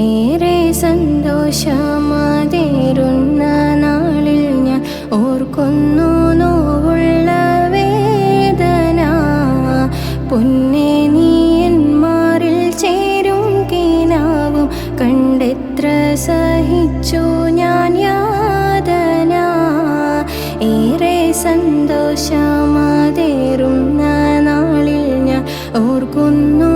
ഏറെ സന്തോഷമാതേരുന്ന നാളിൽ ഞാൻ ഓർക്കുന്നു നോവുള്ള വേദന. പൊന്നെ നീയന്മാരിൽ ചേരും കിനാവും. കണ്ടെത്ര സഹിച്ചു ഞാൻ യാതന. ഏറെ സന്തോഷമാതേരുന്ന നാളിൽ ഞാൻ ഓർക്കുന്നു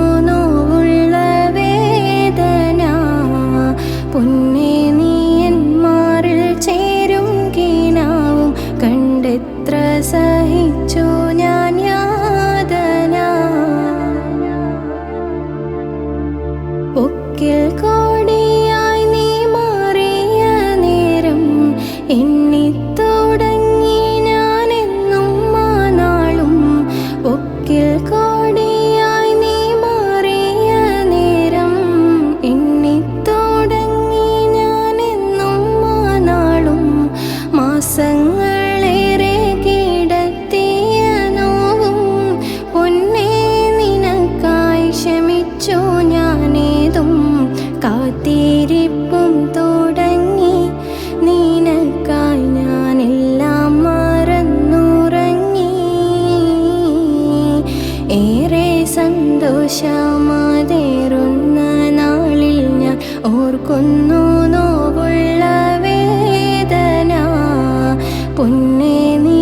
കാത്തിരിപ്പും തുടങ്ങി. നിനക്കായി ഞാനെല്ലാം മറന്നുറങ്ങി. ഏറെ സന്തോഷമാതേറുന്ന നാളിൽ ഞാൻ ഓർക്കുന്നു നോവുള്ള വേദന. പൊന്നെ നീ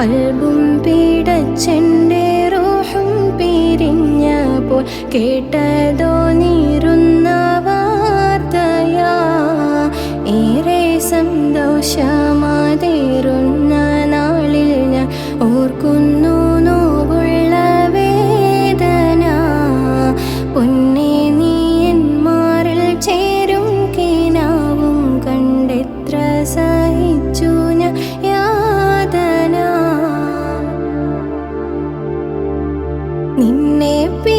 കൽബും പീടച്ചെന്റെ റോഹും പിരിഞ്ഞപ്പോൾ കേട്ടതോ നീരു നിന്നെ പേ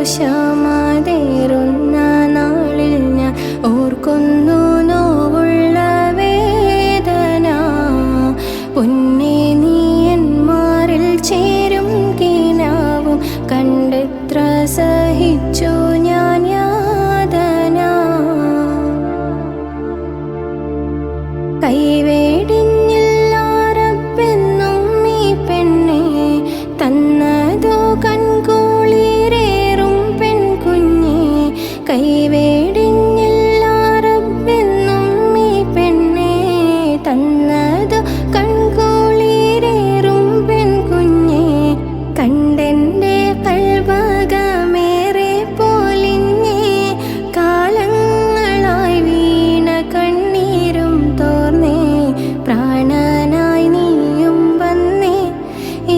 സന്തോഷമാതേറുന്ന നാളിൽ ഞാൻ ഓർക്കുന്നു നോവുള്ള വേദന. പൊന്നെ നീ എന്മാരിൽ ചേരും കിനാവും. കണ്ടെത്ര സഹിച്ചു തന്നതോ കൺകൂളിരേറും പെൺകുഞ്ഞെ. കണ്ടെന്റെ കൽവകമേറെ പോലിഞ്ഞേ. കാലങ്ങളായി വീണ കണ്ണീരും തോർന്നേ. പ്രാണനായി നീയും വന്നേ.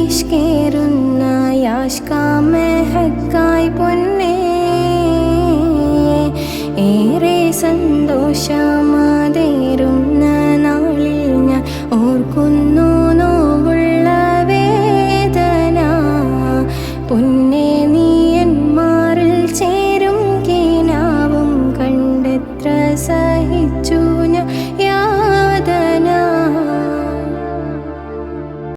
ഇഷ്കേറുന്ന യാഷ്കാമഹക്കായി പൊന്നേ. ഏറെ സന്തോഷമാതേറുന്ന